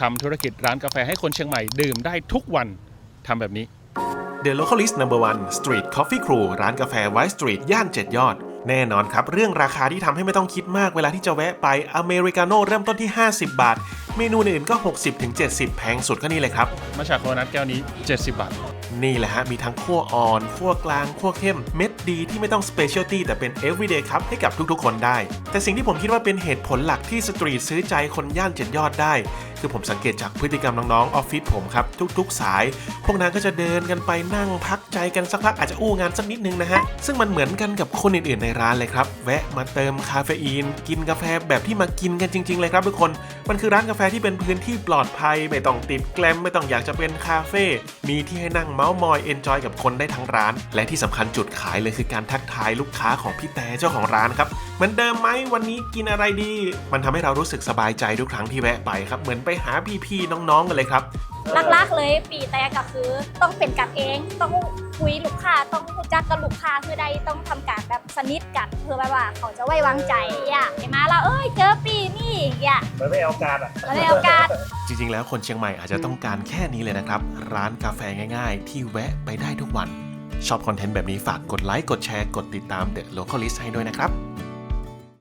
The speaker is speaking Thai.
ทำธุรกิจร้านกาแฟให้คนเชียงใหม่ดื่มได้ทุกวันทำแบบนี้ The Localist Number One Street Coffee Crew ร้านกาแฟไวท์สตรีทย่านเจ็ดยอด แน่นอนครับ เรื่องราคาที่ทำให้ไม่ต้องคิดมากเวลาที่จะแวะไปอเมริกาโน่เริ่มต้นที่ 50 บาท เมนูอื่นก็ 60-70 แพงสุดก็นี่เลยครับ มาจากโคนัทแก้วนี้ 70 บาท นี่แหละฮะ มีทั้งขั้วอ่อนขั้วกลางขั้วเข้ม เม็ดดีที่ไม่ต้อง specialty แต่เป็น everyday ครับ ให้กับทุกๆ คนได้ แต่สิ่งที่ผมคิดว่าเป็นเหตุผลหลักที่สตรีทซื้อใจคนย่านเจ็ดยอดได้ คือผมสังเกตจากพฤติกรรมน้องๆออฟฟิศผมครับ ทุกๆ สาย พวกนั้นก็จะเดินกันไปนั่งพักใจกันสักพักอาจจะอู้งานสักนิดนึงนะฮะ ซึ่งมันเหมือนกันกับคนอื่นๆในร้านเลยครับ แวะมาเติมคาเฟอีน กินกาแฟแบบที่มากินกันจริง ๆ เลยครับทุกคน มันคือร้านกาแฟที่เป็นพื้นที่ปลอดภัย ไม่ต้องติดแกลมไม่ต้องอยากจะเป็นคาเฟ่มีที่ให้นั่งเมาส์มอยเอนจอยกับคนได้ทั้งร้าน และที่สำคัญจุดขายเลยคือการทักทายลูกค้าของพี่แต่เจ้าของร้านครับเหมือนเดิมไหมวันนี้กินอะไรดี มันทำให้เรารู้สึกสบายใจทุกครั้งที่แวะไปครับเหมือนไปหาพี่ๆน้องๆกันเลยครับ ลักๆเลยปีแต่ก็คือ ต้องเป็นกันเองต้องคุยลูกค้าต้องรู้จักกับลูกค้าคือใดต้องทำการแบบสนิทกันเพื่อแบบว่าเขาจะไว้วางใจอะไอ้มาแล้วเอ้ยเจอปีนี่อย่ามันไม่เอาการอะแล้วได้โอกาสจริงๆ แล้วคนเชียงใหม่อาจจะต้องการแค่นี้เลยนะครับ ร้านกาแฟง่ายๆ ที่แวะไปได้ทุกวันชอบคอนเทนต์แบบนี้ฝากกดไลค์กดแชร์กดติดตาม The Localist ให้ด้วยนะครับ